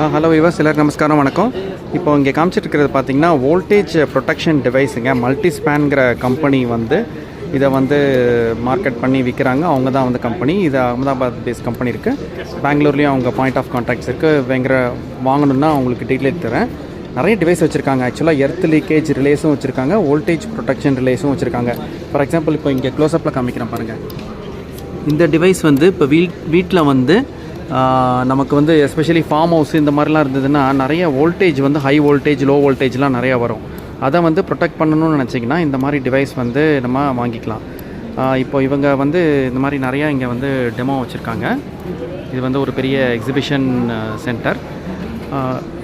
ஆ hello விவாஸ் எல்லாருக்கும் நமஸ்காரம் வணக்கம். இப்போ இங்கே காமிச்சிட்டு இருக்கிறது பார்த்தீங்கன்னா வோல்டேஜ் ப்ரொடெக்ஷன் டிவைஸுங்க மல்டி ஸ்பேன்கிற கம்பெனி வந்து இதை வந்து மார்க்கெட் பண்ணி விற்கிறாங்க அவங்க தான் வந்து கம்பெனி இது அகமதாபாத் பேஸ் கம்பெனி இருக்குது பெங்களூர்லேயும் அவங்க பாயிண்ட் ஆஃப் கான்டாக்ட்ஸ் இருக்குது வேங்கிற வாங்கணுன்னா அவங்களுக்கு டீட்டெயில் தரேன். நிறைய டிவைஸ் வச்சுருக்காங்க. ஆக்சுவலாக எர்த் லீக்கேஜ் ரிலேஸும் வச்சுருக்காங்க. வோல்டேஜ் ப்ரொடெக்ஷன் ரிலேஸும் வச்சுருக்காங்க. ஃபார் எக்ஸாம்பிள் இப்போ இங்கே க்ளோஸ்அப்பில் காமிக்கிறேன் பாருங்கள் இந்த டிவைஸ் வந்து இப்போ வீட் வீட்டில் வந்து நமக்கு வந்து எஸ்பெஷலி ஃபார்ம் ஹவுஸ் இந்த மாதிரிலாம் இருந்ததுன்னா நிறைய வோல்டேஜ் வந்து ஹை வோல்டேஜ் லோ வோல்டேஜ்லாம் நிறையா வரும். அதை வந்து ப்ரொடெக்ட் பண்ணணும்னு நினச்சிங்கன்னா இந்த மாதிரி டிவைஸ் வந்து நம்ம வாங்கிக்கலாம். இப்போ இவங்க வந்து இந்த மாதிரி நிறையா இங்கே வந்து டெமோ வச்சுருக்காங்க. இது வந்து ஒரு பெரிய எக்ஸிபிஷன் சென்டர்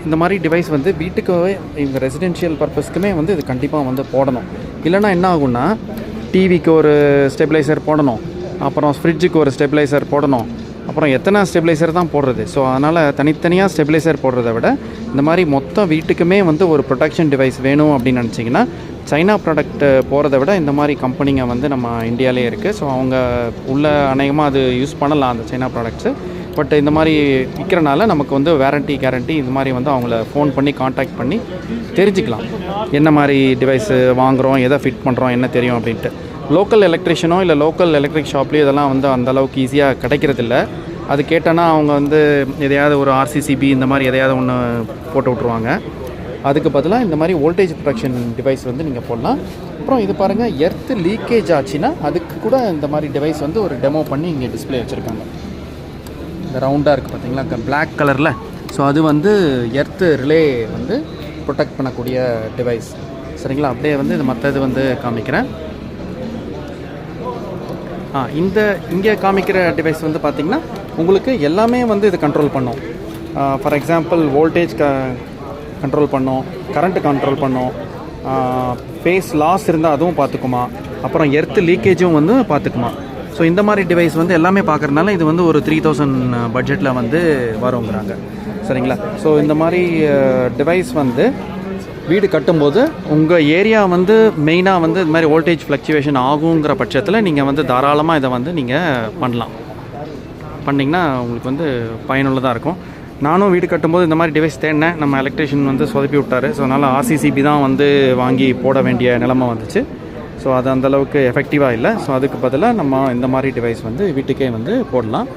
இந்த மாதிரி டிவைஸ் வந்து வீட்டுக்கவே இவங்க ரெசிடென்ஷியல் பர்பஸ்க்குமே வந்து இது கண்டிப்பாக வந்து போடணும். இல்லைன்னா என்ன ஆகும்னா டிவிக்கு ஒரு ஸ்டெபிலைசர் போடணும். அப்புறம் ஃப்ரிட்ஜுக்கு ஒரு ஸ்டெபிலைசர் போடணும். அப்புறம் எத்தனை ஸ்டெபிலைசர் தான் போடுறது? ஸோ அதனால் தனித்தனியாக ஸ்டெபிலைசர் போடுறத விட இந்த மாதிரி மொத்த வீட்டுக்குமே வந்து ஒரு ப்ரொடெக்ஷன் டிவைஸ் வேணும் அப்படின்னு நினச்சிங்கன்னா சைனா ப்ராடக்ட் போகிறத விட இந்த மாதிரி கம்பெனிங்க வந்து நம்ம இந்தியாவிலே இருக்குது ஸோ அவங்க உள்ள அநேகமாக அது யூஸ் பண்ணலாம் அந்த சைனா ப்ராடக்ட்ஸு பட் இந்த மாதிரி விற்கிறனால நமக்கு வந்து வேரண்டி கேரண்டி இந்த மாதிரி வந்து அவங்கள ஃபோன் பண்ணி காண்டாக்ட் பண்ணி தெரிஞ்சுக்கலாம். என்ன மாதிரி டிவைஸு வாங்குகிறோம் எதை ஃபிட் பண்ணுறோம் என்ன தெரியும் அப்படின்ட்டு. லோக்கல் எலக்ட்ரிஷியனோ இல்லை லோக்கல் எலக்ட்ரிக் ஷாப்லேயோ இதெல்லாம் வந்து அந்தளவுக்கு ஈஸியாக கிடைக்கிறதில்ல. அது கேட்டோன்னா அவங்க வந்து எதையாவது ஒரு ஆர்சிசிபி இந்த மாதிரி எதையாவது ஒன்று போட்டு விட்ருவாங்க அதுக்கு பதிலாக இந்த மாதிரி வோல்டேஜ் ப்ரொடக்ஷன் டிவைஸ் வந்து நீங்கள் போடலாம். அப்புறம் இது பாருங்கள் எர்த்து லீக்கேஜ் ஆச்சுன்னா அதுக்கு கூட இந்த மாதிரி டிவைஸ் வந்து ஒரு டெமோ பண்ணி இங்கே டிஸ்ப்ளே வச்சுருக்காங்க. இந்த ரவுண்டாக இருக்குது பார்த்தீங்களா பிளாக் கலரில் ஸோ அது வந்து எர்த்து ரிலே வந்து ப்ரொடெக்ட் பண்ணக்கூடிய டிவைஸ் சரிங்களா? அப்படியே வந்து இது மற்ற இது வந்து காமிக்கிறேன். ஆ இந்த இங்கே காமிக்கிற டிவைஸ் வந்து பார்த்திங்கன்னா உங்களுக்கு எல்லாமே வந்து இது கண்ட்ரோல் பண்ணும். ஃபார் எக்ஸாம்பிள் வோல்டேஜ் க கண்ட்ரோல் பண்ணும் கரண்ட் கண்ட்ரோல் பண்ணும். ஃபேஸ் லாஸ் இருந்தால் அதுவும் பார்த்துக்குமா. அப்புறம் எர்த்து லீக்கேஜும் வந்து பார்த்துக்குமா. ஸோ இந்த மாதிரி டிவைஸ் வந்து எல்லாமே பார்க்குறதுனால இது வந்து ஒரு த்ரீ தௌசண்ட் பட்ஜெட்டில் வந்து வருங்கிறாங்க சரிங்களா? ஸோ இந்த மாதிரி டிவைஸ் வந்து வீடு கட்டும்போது உங்கள் ஏரியா வந்து மெயினாக வந்து இது மாதிரி வோல்டேஜ் ஃப்ளக்சுவேஷன் ஆகுங்கிற பட்சத்தில் நீங்கள் வந்து தாராளமாக இதை வந்து நீங்கள் பண்ணலாம். பண்ணிங்கன்னா உங்களுக்கு வந்து பயனுள்ளதாக இருக்கும். நானும் வீடு கட்டும்போது இந்த மாதிரி டிவைஸ் தேடினேன். நம்ம எலக்ட்ரிஷியன் வந்து சொதப்பி விட்டார். ஸோ அதனால் ஆர்சிசிபி தான் வந்து வாங்கி போட வேண்டிய நிலைமை வந்துச்சு. ஸோ அது அந்தளவுக்கு எஃபெக்டிவாக இல்லை. ஸோ அதுக்கு பதிலாக நம்ம இந்த மாதிரி டிவைஸ் வந்து வீட்டுக்கே வந்து போடலாம்.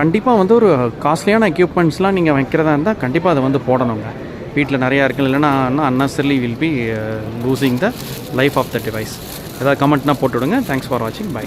கண்டிப்பாக வந்து ஒரு காஸ்ட்லியான எக்யூப்மெண்ட்ஸ்லாம் நீங்கள் வைக்கிறதா இருந்தால் கண்டிப்பாக அதை வந்து போடணுங்க. வீட்டில் நிறையா இருக்கு இல்லைன்னா unnecessarily will be losing the life of the device ஏதாவது கமெண்ட்னா போட்டு விடுங்க தேங்க்ஸ் ஃபார் வாட்சிங் பை